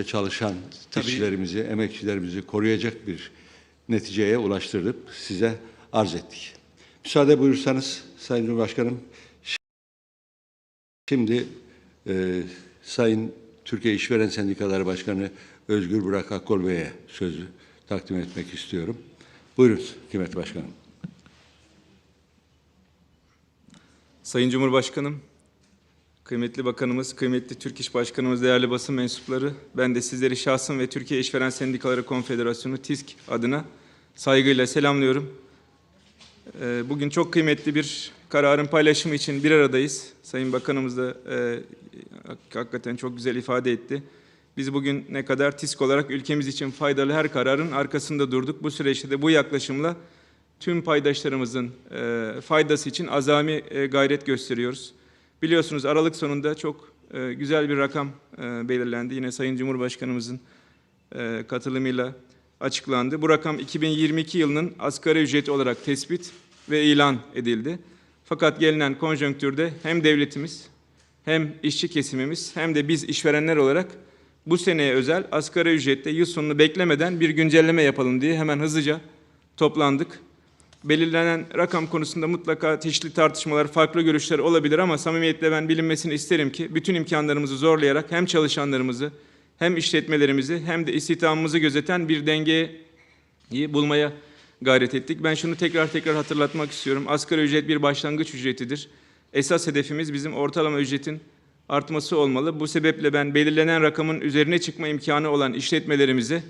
işte çalışan Tabii. işçilerimizi, emekçilerimizi koruyacak bir neticeye ulaştırıp size arz ettik. Müsaade buyursanız Sayın Cumhurbaşkanım. Şimdi e, Sayın Türkiye İşveren Sendikaları Başkanı Özgür Burak Akkol Bey'e sözü takdim etmek istiyorum. Buyurun kıymetli başkanım. Sayın Cumhurbaşkanım, kıymetli bakanımız, kıymetli Türk İş Başkanımız, değerli basın mensupları, ben de sizleri şahsım ve Türkiye İşveren Sendikaları Konfederasyonu TİSK adına saygıyla selamlıyorum. Ee, Bugün çok kıymetli bir kararın paylaşımı için bir aradayız. Sayın Bakanımız da e, hakikaten çok güzel ifade etti. Biz bugün ne kadar TİSK olarak ülkemiz için faydalı her kararın arkasında durduk. Bu süreçte de bu yaklaşımla tüm paydaşlarımızın e, faydası için azami e, gayret gösteriyoruz. Biliyorsunuz Aralık sonunda çok e, güzel bir rakam e, belirlendi. Yine Sayın Cumhurbaşkanımızın e, katılımıyla açıklandı. Bu rakam 2022 yılının asgari ücreti olarak tespit ve ilan edildi. Fakat gelinen konjonktürde hem devletimiz hem işçi kesimimiz hem de biz işverenler olarak bu seneye özel asgari ücrette yıl sonunu beklemeden bir güncelleme yapalım diye hemen hızlıca toplandık. Belirlenen rakam konusunda mutlaka çeşitli tartışmalar, farklı görüşler olabilir ama samimiyetle ben bilinmesini isterim ki bütün imkanlarımızı zorlayarak hem çalışanlarımızı hem işletmelerimizi hem de istihdamımızı gözeten bir dengeyi bulmaya gayret ettik. Ben şunu tekrar tekrar hatırlatmak istiyorum. Asgari ücret bir başlangıç ücretidir. Esas hedefimiz bizim ortalama ücretin artması olmalı. Bu sebeple ben belirlenen rakamın üzerine çıkma imkanı olan işletmelerimize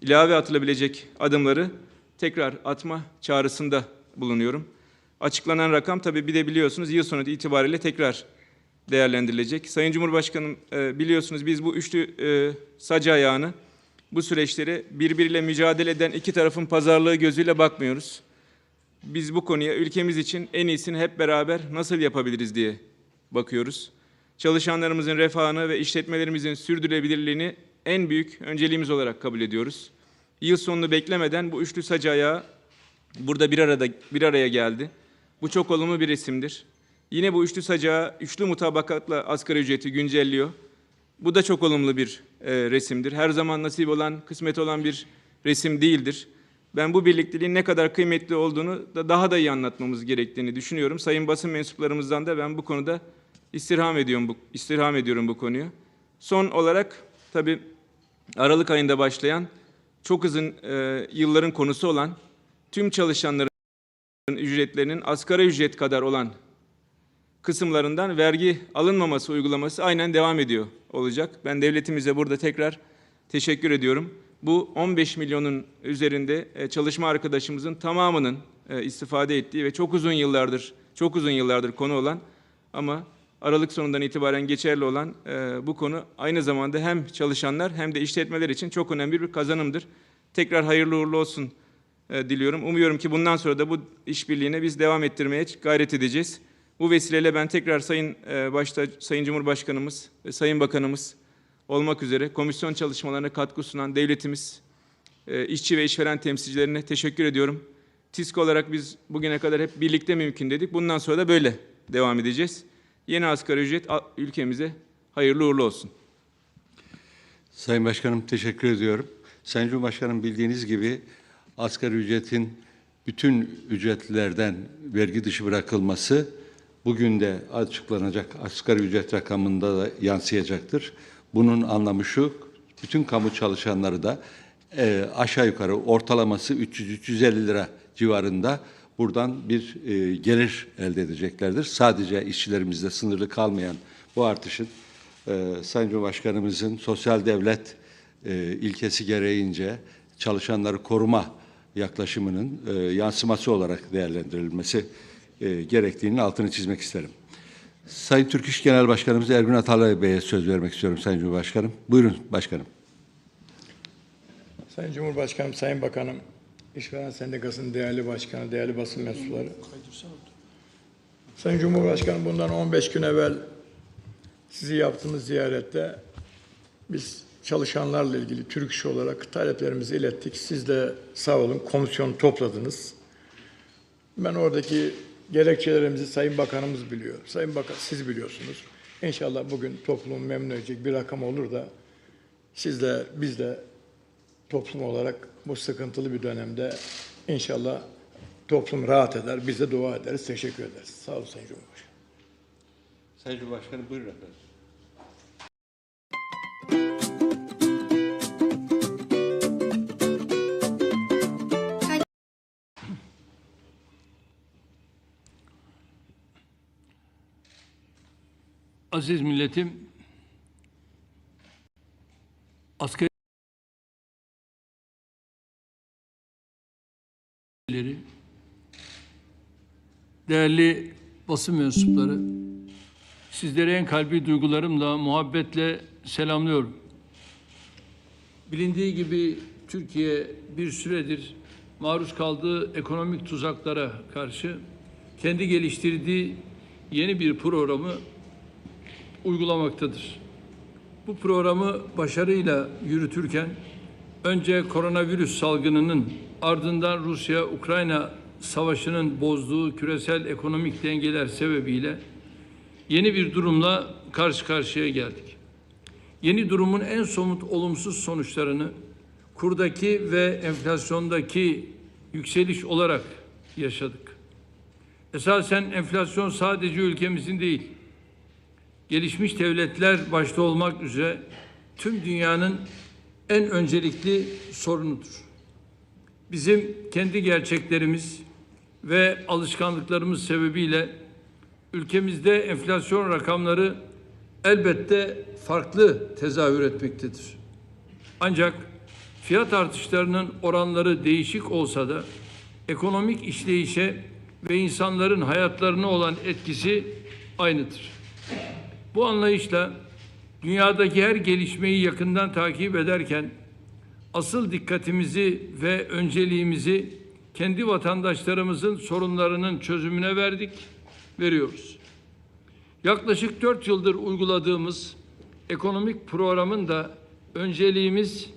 ilave atılabilecek adımları tekrar atma çağrısında bulunuyorum. Açıklanan rakam tabii bir de biliyorsunuz yıl sonu itibariyle tekrar değerlendirilecek. Sayın Cumhurbaşkanım e, biliyorsunuz biz bu üçlü e, sac ayağını bu süreçleri birbiriyle mücadele eden iki tarafın pazarlığı gözüyle bakmıyoruz. Biz bu konuya ülkemiz için en iyisini hep beraber nasıl yapabiliriz diye bakıyoruz. Çalışanlarımızın refahını ve işletmelerimizin sürdürülebilirliğini en büyük önceliğimiz olarak kabul ediyoruz. Yıl sonunu beklemeden bu üçlü sac ayağı burada bir arada bir araya geldi. Bu çok olumlu bir resimdir. Yine bu üçlü sacağı üçlü mutabakatla asgari ücreti güncelliyor. Bu da çok olumlu bir e, resimdir. Her zaman nasip olan, kısmet olan bir resim değildir. Ben bu birlikteliğin ne kadar kıymetli olduğunu da daha da iyi anlatmamız gerektiğini düşünüyorum. Sayın basın mensuplarımızdan da ben bu konuda istirham ediyorum bu istirham ediyorum bu konuyu. Son olarak tabii Aralık ayında başlayan çok uzun e, yılların konusu olan tüm çalışanların ücretlerinin asgari ücret kadar olan kısımlarından vergi alınmaması uygulaması aynen devam ediyor olacak. Ben devletimize burada tekrar teşekkür ediyorum. Bu 15 milyonun üzerinde e, çalışma arkadaşımızın tamamının e, istifade ettiği ve çok uzun yıllardır çok uzun yıllardır konu olan ama Aralık sonundan itibaren geçerli olan e, bu konu aynı zamanda hem çalışanlar hem de işletmeler için çok önemli bir kazanımdır. Tekrar hayırlı uğurlu olsun e, diliyorum. Umuyorum ki bundan sonra da bu işbirliğine biz devam ettirmeye gayret edeceğiz. Bu vesileyle ben tekrar Sayın e, başta Sayın Cumhurbaşkanımız ve Sayın Bakanımız olmak üzere komisyon çalışmalarına katkı sunan devletimiz, e, işçi ve işveren temsilcilerine teşekkür ediyorum. TİSK olarak biz bugüne kadar hep birlikte mümkün dedik. Bundan sonra da böyle devam edeceğiz. Yeni asgari ücret ülkemize hayırlı uğurlu olsun. Sayın Başkanım teşekkür ediyorum. Sayın Cumhurbaşkanım bildiğiniz gibi asgari ücretin bütün ücretlerden vergi dışı bırakılması bugün de açıklanacak asgari ücret rakamında da yansıyacaktır. Bunun anlamı şu, bütün kamu çalışanları da e, aşağı yukarı ortalaması 300-350 lira civarında buradan bir e, gelir elde edeceklerdir. Sadece işçilerimizde sınırlı kalmayan bu artışın e, Sayın Cumhurbaşkanımızın sosyal devlet e, ilkesi gereğince çalışanları koruma yaklaşımının e, yansıması olarak değerlendirilmesi e, gerektiğinin altını çizmek isterim. Sayın Türk İş Genel Başkanımız Ergün Atalay Bey'e söz vermek istiyorum Sayın Cumhurbaşkanım. Buyurun başkanım. Sayın Cumhurbaşkanım, Sayın Bakanım, İşveren Sendikası'nın değerli başkanı, değerli basın mensupları. Sayın Cumhurbaşkanım bundan 15 gün evvel sizi yaptığımız ziyarette biz çalışanlarla ilgili Türk İş olarak taleplerimizi ilettik. Siz de sağ olun komisyon topladınız. Ben oradaki gerekçelerimizi Sayın Bakanımız biliyor. Sayın Bakan siz biliyorsunuz. İnşallah bugün toplumu memnun edecek bir rakam olur da Siz de biz de toplum olarak bu sıkıntılı bir dönemde inşallah toplum rahat eder. Biz de dua ederiz. Teşekkür ederiz. Sağ olun Sayın Cumhurbaşkanım. Sayın Cumhurbaşkanım buyurun efendim. Aziz milletim, askeri değerli basın mensupları, sizleri en kalbi duygularımla, muhabbetle selamlıyorum. Bilindiği gibi Türkiye bir süredir maruz kaldığı ekonomik tuzaklara karşı kendi geliştirdiği yeni bir programı uygulamaktadır. Bu programı başarıyla yürütürken önce koronavirüs salgınının ardından Rusya-Ukrayna savaşının bozduğu küresel ekonomik dengeler sebebiyle yeni bir durumla karşı karşıya geldik. Yeni durumun en somut olumsuz sonuçlarını kurdaki ve enflasyondaki yükseliş olarak yaşadık. Esasen enflasyon sadece ülkemizin değil, gelişmiş devletler başta olmak üzere tüm dünyanın en öncelikli sorunudur. Bizim kendi gerçeklerimiz ve alışkanlıklarımız sebebiyle ülkemizde enflasyon rakamları elbette farklı tezahür etmektedir. Ancak fiyat artışlarının oranları değişik olsa da ekonomik işleyişe ve insanların hayatlarına olan etkisi aynıdır. Bu anlayışla dünyadaki her gelişmeyi yakından takip ederken asıl dikkatimizi ve önceliğimizi kendi vatandaşlarımızın sorunlarının çözümüne verdik, veriyoruz. Yaklaşık dört yıldır uyguladığımız ekonomik programın da önceliğimiz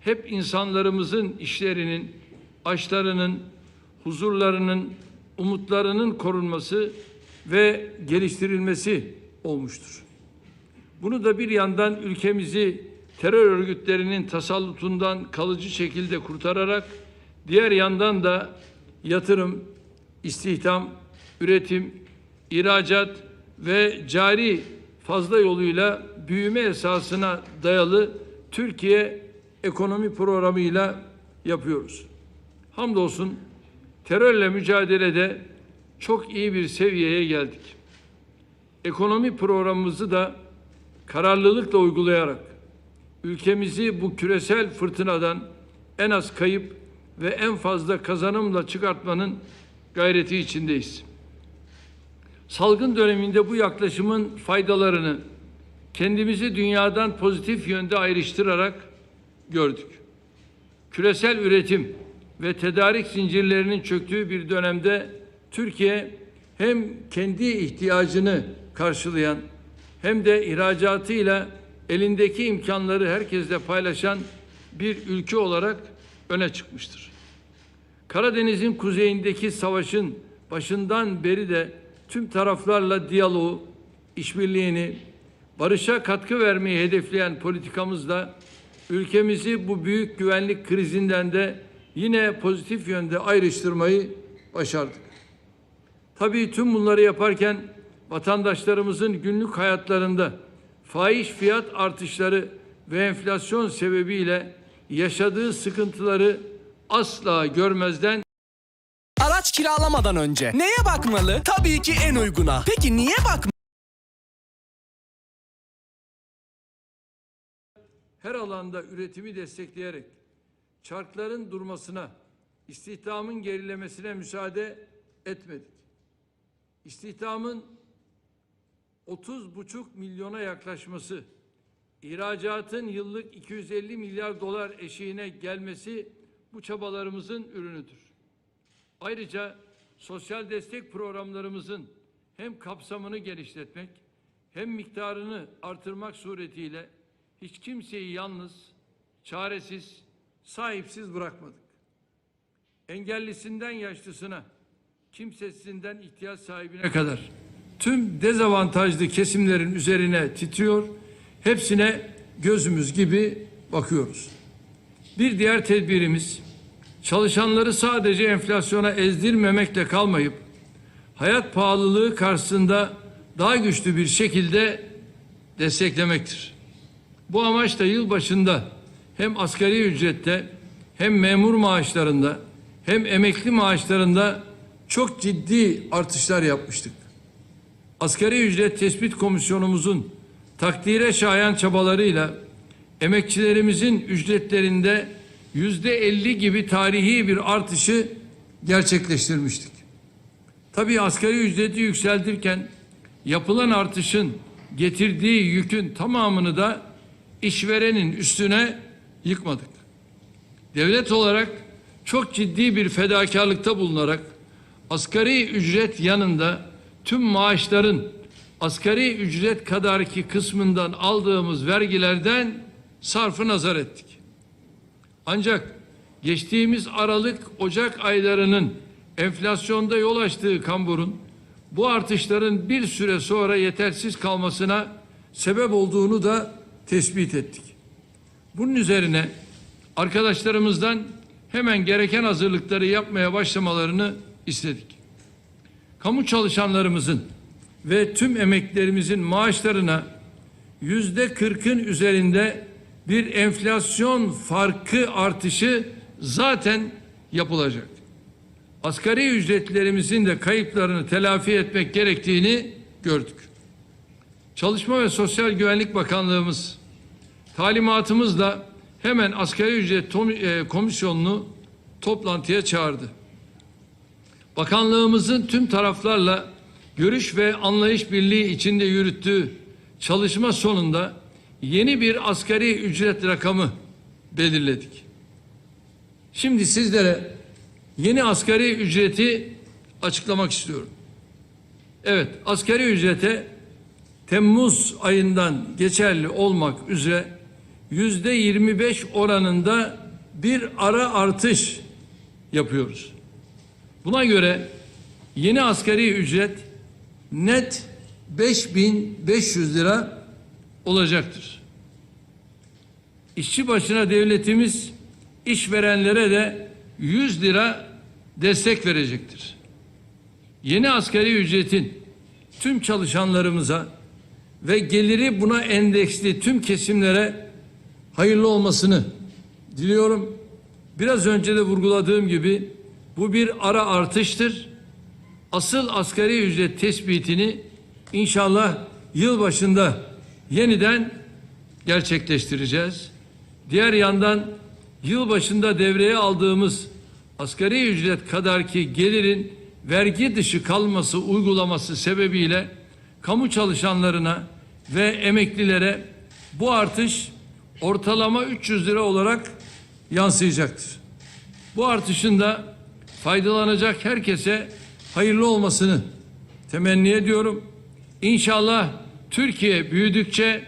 hep insanlarımızın işlerinin, açlarının, huzurlarının, umutlarının korunması ve geliştirilmesi olmuştur. Bunu da bir yandan ülkemizi terör örgütlerinin tasallutundan kalıcı şekilde kurtararak diğer yandan da yatırım, istihdam, üretim, ihracat ve cari fazla yoluyla büyüme esasına dayalı Türkiye ekonomi programıyla yapıyoruz. Hamdolsun terörle mücadelede çok iyi bir seviyeye geldik. Ekonomi programımızı da kararlılıkla uygulayarak ülkemizi bu küresel fırtınadan en az kayıp ve en fazla kazanımla çıkartmanın gayreti içindeyiz. Salgın döneminde bu yaklaşımın faydalarını kendimizi dünyadan pozitif yönde ayrıştırarak gördük. Küresel üretim ve tedarik zincirlerinin çöktüğü bir dönemde Türkiye hem kendi ihtiyacını karşılayan hem de ihracatıyla elindeki imkanları herkesle paylaşan bir ülke olarak öne çıkmıştır. Karadeniz'in kuzeyindeki savaşın başından beri de tüm taraflarla diyaloğu, işbirliğini, barışa katkı vermeyi hedefleyen politikamızla ülkemizi bu büyük güvenlik krizinden de yine pozitif yönde ayrıştırmayı başardık. Tabii tüm bunları yaparken vatandaşlarımızın günlük hayatlarında fahiş fiyat artışları ve enflasyon sebebiyle yaşadığı sıkıntıları asla görmezden Araç kiralamadan önce neye bakmalı? Tabii ki en uyguna. Peki niye bakmalı? her alanda üretimi destekleyerek çarkların durmasına, istihdamın gerilemesine müsaade etmedik. İstihdamın 30,5 milyona yaklaşması, ihracatın yıllık 250 milyar dolar eşiğine gelmesi bu çabalarımızın ürünüdür. Ayrıca sosyal destek programlarımızın hem kapsamını genişletmek hem miktarını artırmak suretiyle hiç kimseyi yalnız, çaresiz, sahipsiz bırakmadık. Engellisinden yaşlısına, kimsesizinden ihtiyaç sahibine kadar tüm dezavantajlı kesimlerin üzerine titriyor, hepsine gözümüz gibi bakıyoruz. Bir diğer tedbirimiz çalışanları sadece enflasyona ezdirmemekle kalmayıp hayat pahalılığı karşısında daha güçlü bir şekilde desteklemektir. Bu amaçla yıl başında hem asgari ücrette hem memur maaşlarında hem emekli maaşlarında çok ciddi artışlar yapmıştık. Asgari ücret tespit komisyonumuzun takdire şayan çabalarıyla emekçilerimizin ücretlerinde yüzde elli gibi tarihi bir artışı gerçekleştirmiştik. Tabii asgari ücreti yükseltirken yapılan artışın getirdiği yükün tamamını da işverenin üstüne yıkmadık. Devlet olarak çok ciddi bir fedakarlıkta bulunarak asgari ücret yanında tüm maaşların asgari ücret kadarki kısmından aldığımız vergilerden sarfı nazar ettik. Ancak geçtiğimiz Aralık Ocak aylarının enflasyonda yol açtığı kamburun bu artışların bir süre sonra yetersiz kalmasına sebep olduğunu da tespit ettik. Bunun üzerine arkadaşlarımızdan hemen gereken hazırlıkları yapmaya başlamalarını istedik. Kamu çalışanlarımızın ve tüm emeklerimizin maaşlarına yüzde kırkın üzerinde bir enflasyon farkı artışı zaten yapılacak. Asgari ücretlerimizin de kayıplarını telafi etmek gerektiğini gördük. Çalışma ve Sosyal Güvenlik Bakanlığımız talimatımızla hemen asgari ücret e, komisyonunu toplantıya çağırdı. Bakanlığımızın tüm taraflarla görüş ve anlayış birliği içinde yürüttüğü çalışma sonunda yeni bir asgari ücret rakamı belirledik. Şimdi sizlere yeni asgari ücreti açıklamak istiyorum. Evet, asgari ücrete Temmuz ayından geçerli olmak üzere yüzde 25 oranında bir ara artış yapıyoruz. Buna göre yeni asgari ücret net 5500 lira olacaktır. İşçi başına devletimiz işverenlere de 100 lira destek verecektir. Yeni asgari ücretin tüm çalışanlarımıza ve geliri buna endeksli tüm kesimlere hayırlı olmasını diliyorum. Biraz önce de vurguladığım gibi bu bir ara artıştır. Asıl asgari ücret tespitini inşallah yıl başında yeniden gerçekleştireceğiz. Diğer yandan yıl başında devreye aldığımız asgari ücret kadarki gelirin vergi dışı kalması uygulaması sebebiyle kamu çalışanlarına ve emeklilere bu artış ortalama 300 lira olarak yansıyacaktır. Bu artışın da faydalanacak herkese hayırlı olmasını temenni ediyorum. İnşallah Türkiye büyüdükçe,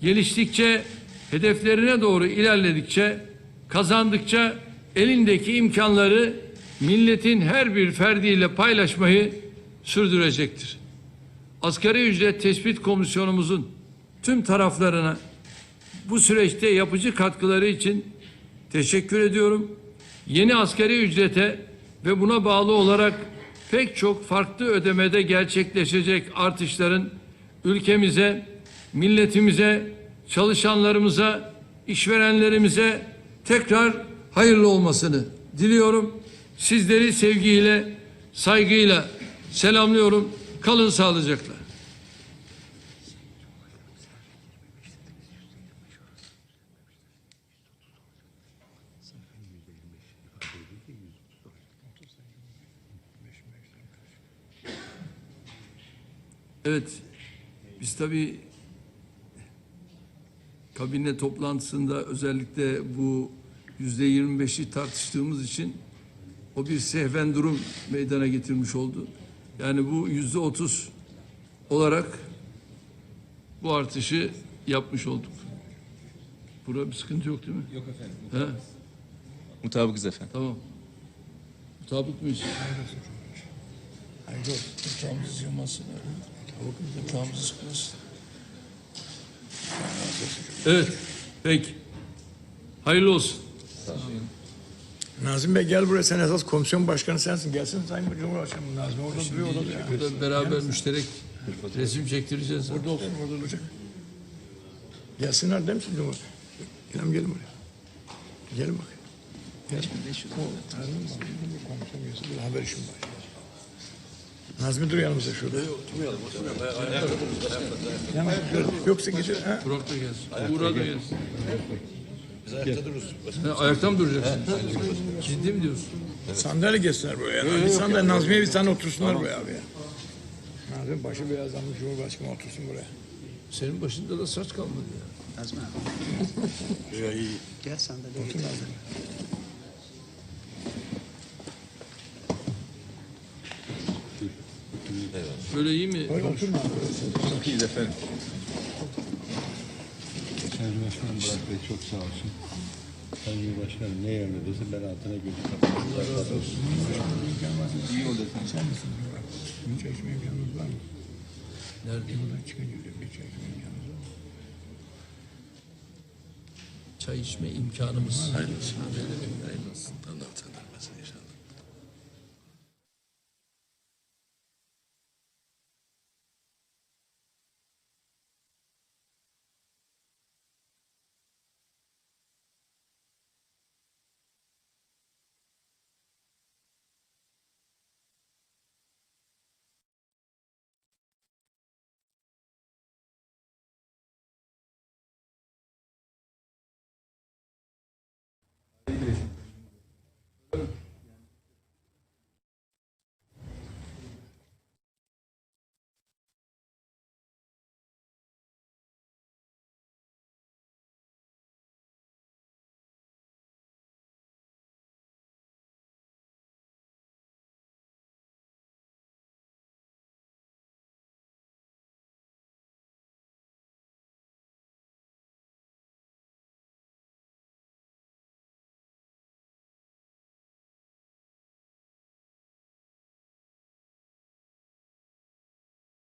geliştikçe, hedeflerine doğru ilerledikçe, kazandıkça elindeki imkanları milletin her bir ferdiyle paylaşmayı sürdürecektir. Asgari ücret tespit komisyonumuzun tüm taraflarına bu süreçte yapıcı katkıları için teşekkür ediyorum. Yeni asgari ücrete ve buna bağlı olarak pek çok farklı ödemede gerçekleşecek artışların ülkemize, milletimize, çalışanlarımıza, işverenlerimize tekrar hayırlı olmasını diliyorum. Sizleri sevgiyle, saygıyla selamlıyorum. Kalın sağlıcakla. Evet, biz tabii kabine toplantısında özellikle bu yüzde 25'i tartıştığımız için o bir sehven durum meydana getirmiş oldu. Yani bu yüzde 30 olarak bu artışı yapmış olduk. Burada bir sıkıntı yok değil mi? Yok efendim. He, Mutabıkız efendim. tamam. Mutabık mıyız? Hayır, yatağımızı yılmasın. Yatağımızı sıkmasın. Evet, peki. Hayırlı olsun. Nazım Bey gel buraya sen esas komisyon başkanı sensin. Gelsin Sayın Cumhurbaşkanı Nazım orada duruyor orada. ya. Burada beraber müşterek resim çektireceğiz. Burada olsun orada olacak. Gelsinler değil misin Cumhur? İlham gelin buraya. Gelin bakayım. Gel. O Nazım bak, bir komisyon üyesi bir haber işim var. Nazmi dur yanımızda şurada. Oturmayalım, oturmayalım. Yoksa gece... Ha? Burak da gelsin. Uğur da gelsin. Biz ayakta dururuz. ayakta mı duracaksın? Ciddi mi diyorsun? Sandalye geçsinler buraya. bir sandalye Nazmiye bir tane otursunlar buraya abi. Nazmi başı beyazlanmış Cumhurbaşkanı otursun buraya. Senin başında da saç kalmadı ya. Gel sandalye. Otur Nazmi. Böyle iyi mi? Öyle otur Nazmi. Sayın Başkanım Burak Bey çok sağ olsun. Sayın Başkanım ne yerlerse ben altına gözü kapatıyorum. İyi oldu. Sen misin? Bir çay içme imkanınız var mı? Nerede? Buradan çıkınca bir çay içme imkanınız var mı? Çay içme imkanımız. Hayırlı olsun. Hayırlı olsun. Allah inşallah.